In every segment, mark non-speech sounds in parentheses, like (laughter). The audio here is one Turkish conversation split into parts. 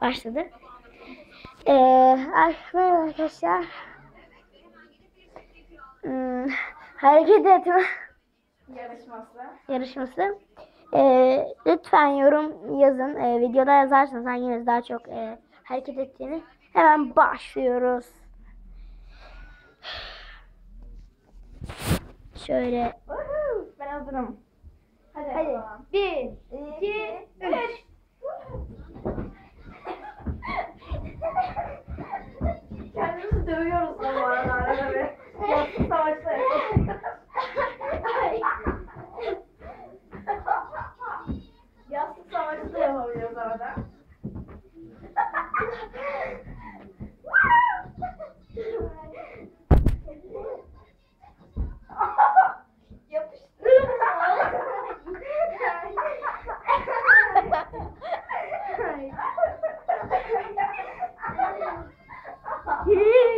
başladı. Ee, merhaba arkadaşlar. Hmm, hareket etme Yarışması. yarışması. Ee, lütfen yorum yazın. Ee, videoda yazarsanız hanginiz daha çok e, hareket ettiğini. Hemen başlıyoruz. Şöyle! Ben hazırım. Hadi. Hadi. Bir, iki, üç. Kendimizi dövüyoruz da bu bir. Yastık savaşta yapıyoruz. Yastık savaşı da yapabiliyoruz arada. Yapıştı. (laughs)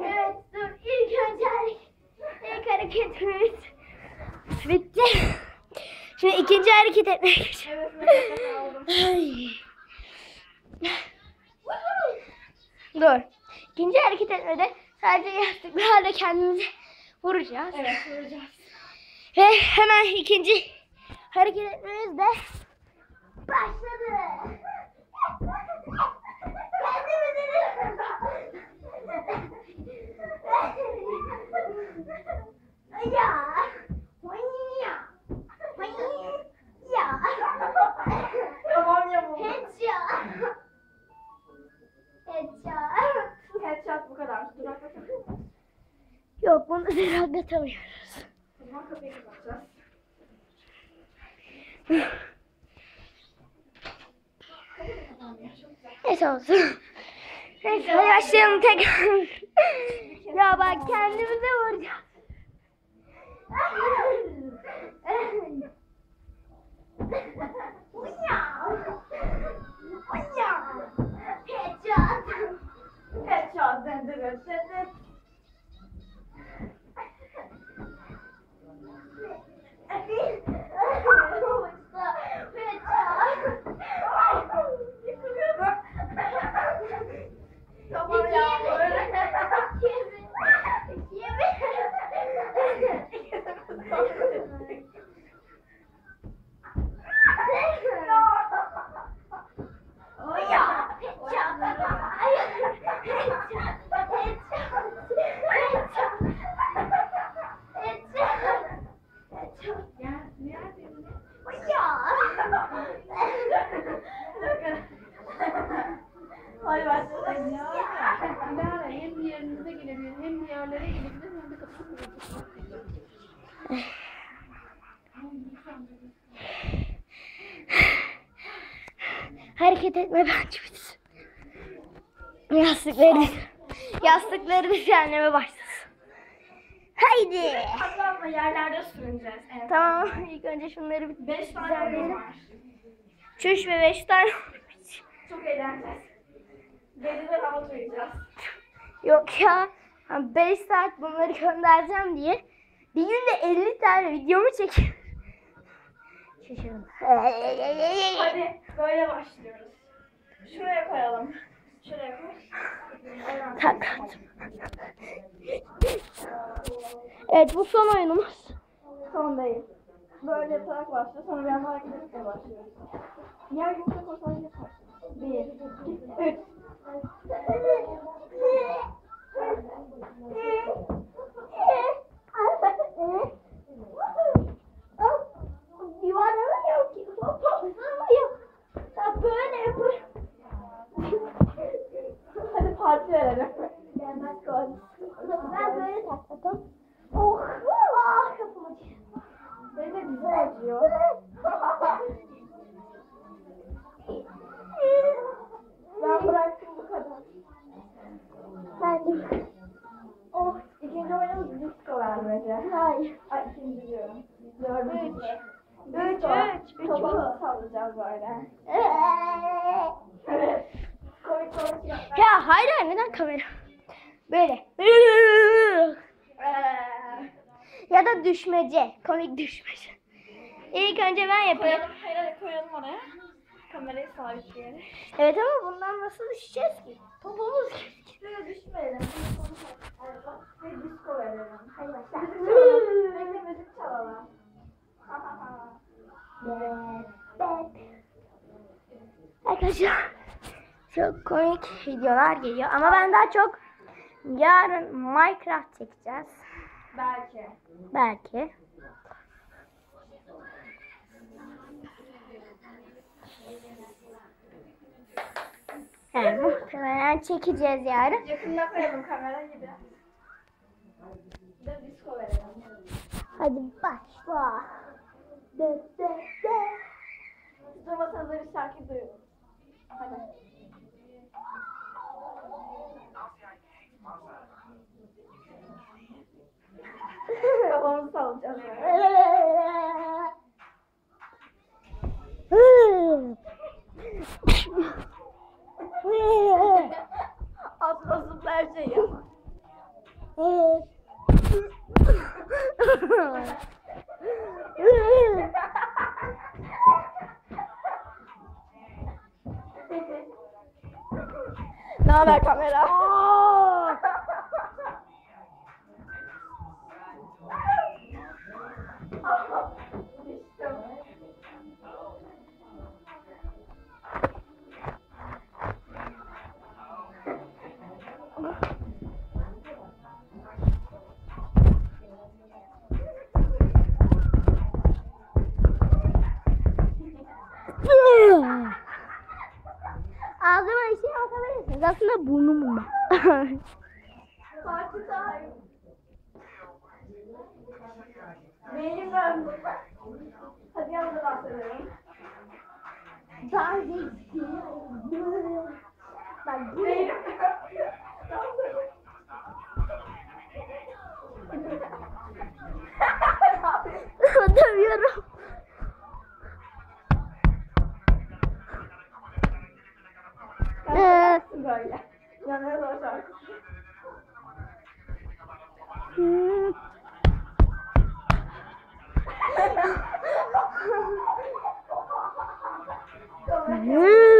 Evet dur ilk önce ilk hareketimiz bitti. Şimdi ikinci hareket etmeye geçiyorum. Evet, mesela aldım. Dur. İkinci hareket etmede sadece yastıklarla kendimizi vuracağız. Evet, vuracağız. Ve hemen ikinci hareket etmemiz de başladı. Kendimizi ya. Ya. Ya. Tamam ya bu. Headshot. Headshot. Headshot bu kadar. Durak bakalım. Bunu herhalde atamıyoruz. O zaman kapıyı kapatacağız. Neyse olsun. Neyse hadi başlayalım tekrar. ya bak kendimize vuracağız. Headshot. Headshot. Hareket etme bence bitsin. Yastıkları, yastıkları düzenleme başlasın. Haydi. Hatta yerlerde sürüneceğiz. Evet. Tamam ilk önce şunları bir Beş düzenleyelim. Çüş ve beş tane. Çok eğleneceğiz. Denizde rahat uyuyacağız. Yok ya. 5 saat bunları göndereceğim diye. Bir günde 50 tane videomu çekiyorum. (laughs) Şaşırdım. Hadi böyle başlıyoruz. Şuraya koyalım. Şuraya koy. Tak. Evet bu son oyunumuz. Son değil. Böyle yaparak başlıyor. Sonra bir anda hareket etmeye başlıyoruz. Diğer yumuşak ortalığı yapar. Bir, iki, üç parti verelim. Gelmez gol. Ben böyle takladım. Oh! Ah! Kafam acıyor. Benim de güzel acıyor. Hayır. Ay ikinci diyorum. Dördüncü. Üç, Disco. üç, üç. Topu sallayacağız böyle. Evet. Komik yapmak. Ya hayır hayır neden kamera? Böyle. Ya da düşmece. Komik düşmece. İlk önce ben yapayım. Koyalım, hayır hayır koyalım oraya. Kamerayı sabitleyelim. Evet ama bundan nasıl düşeceğiz ki? Topumuz Şuraya düşmeyelim. Ve disco verelim. Çalalım. (laughs) Bekle müzik çalalım. (laughs) Arkadaşlar çok komik videolar geliyor ama ben daha çok yarın Minecraft çekeceğiz. Belki. Belki. Yani muhtemelen çekeceğiz yarın. Yakında koyalım kamera gibi. Bir de disco verelim. Hadi başla. De, de, de. Durmasanız bir şarkı duyuyorum. Hadi. Kafamızı sallayacağız böyle. Aslında zıplar şey yap. ne haber kamera? Aslında burnum var. Benim ben. Hadi yanına dans edelim. Bak bu Mm-hmm.